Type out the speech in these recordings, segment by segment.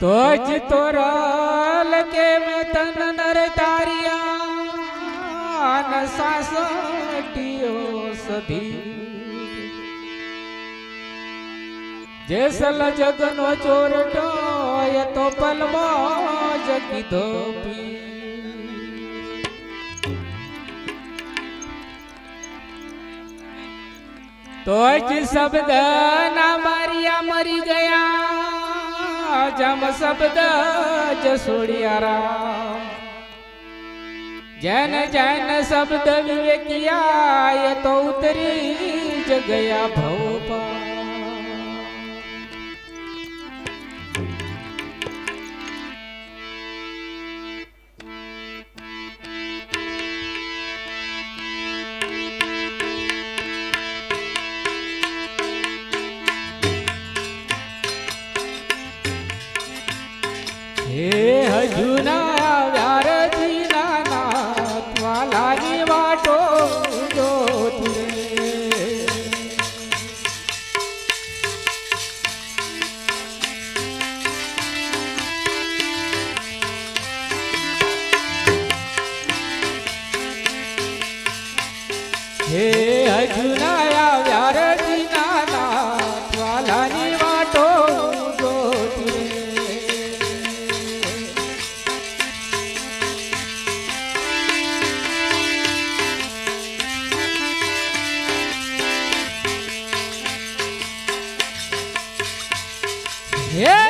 तोज तोराल के मतन नर तारिया, न सासटियो सधी जैसल जगनो चोर टोय तो पलमो जगी धोपी। तो सब दाना मारिया, मरी गया। जम शब्द जसोड़िया राम। जैन जैन शब्द विवेकिया तो उतरी जगया भोपाल હે હજુના વ્યારજીના નાથ વાલાની હે Yeah!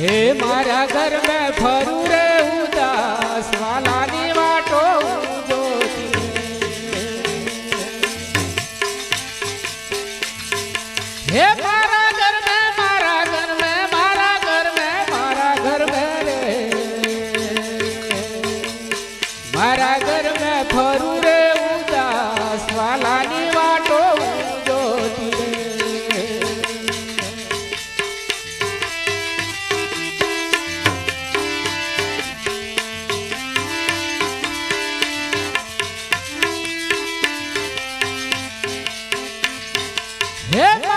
હે મારા ઘર મેં ફરું રે Yeah.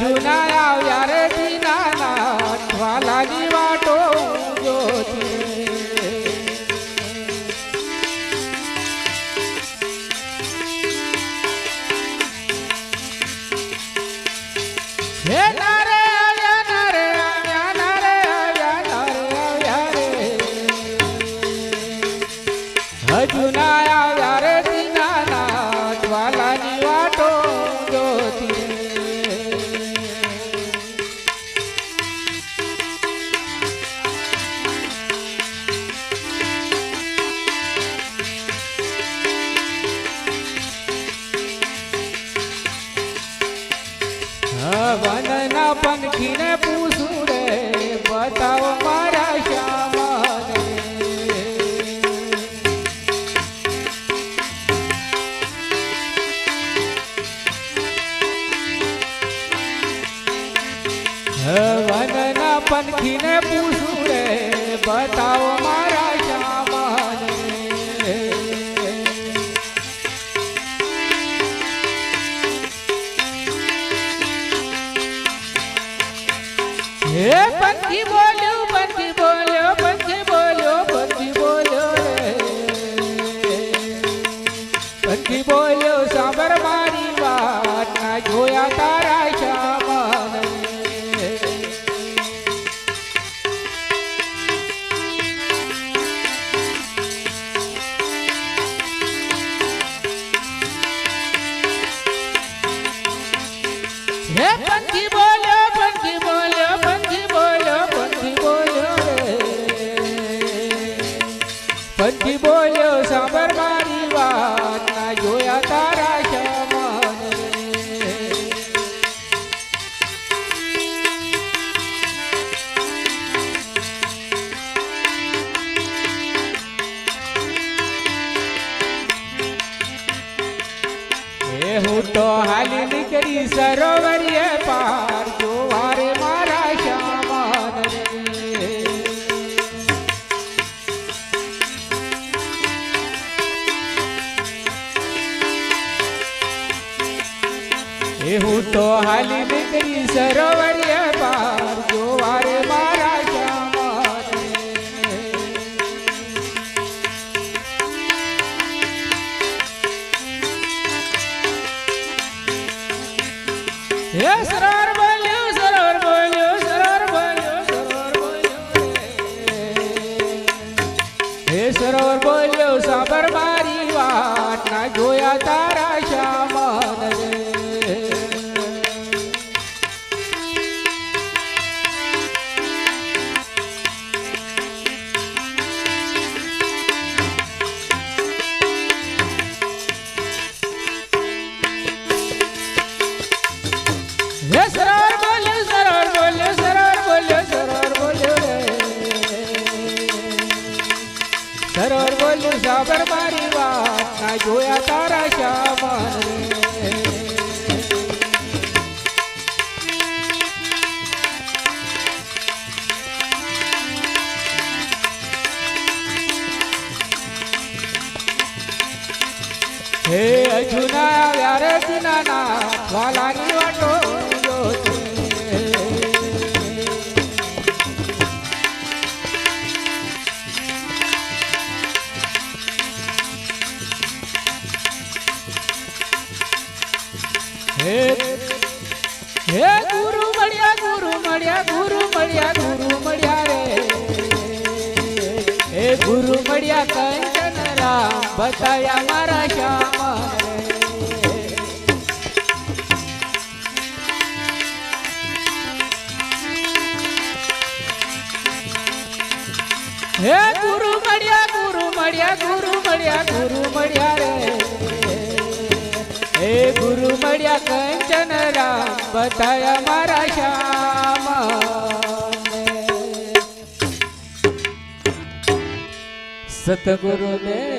જુના આવ્યા રે જીના ના વાલાની ના પંખી ને પૂછું રે, બતાવો મારા શ્યામ વન ના પંખી ને પૂછું રે, બતાવો મારા सरोवरिय पार तुम्हारे मारा श्यामान रे। एहू तो हाली बिकरी सरोवरिय पार Yes, right. સરોવર બોલ્યું સાબર મારી વાત ના જોયા તારા શ્યામન હે અજુના વ્યારસના ના વાલાની હે હે ગુરુ મળ્યા ગુરુ મળ્યા ગુરુ મળ્યા ગુરુ મળ્યા રે. હે ગુરુ મળ્યા કંચન રામ, બતાયા મારા શ્યામ હે ગુરુ મળ્યા ગુરુ મળ્યા મળ્યા કંચન રામ બતાયા મારા શ્યામ. સતગુરુ દેવ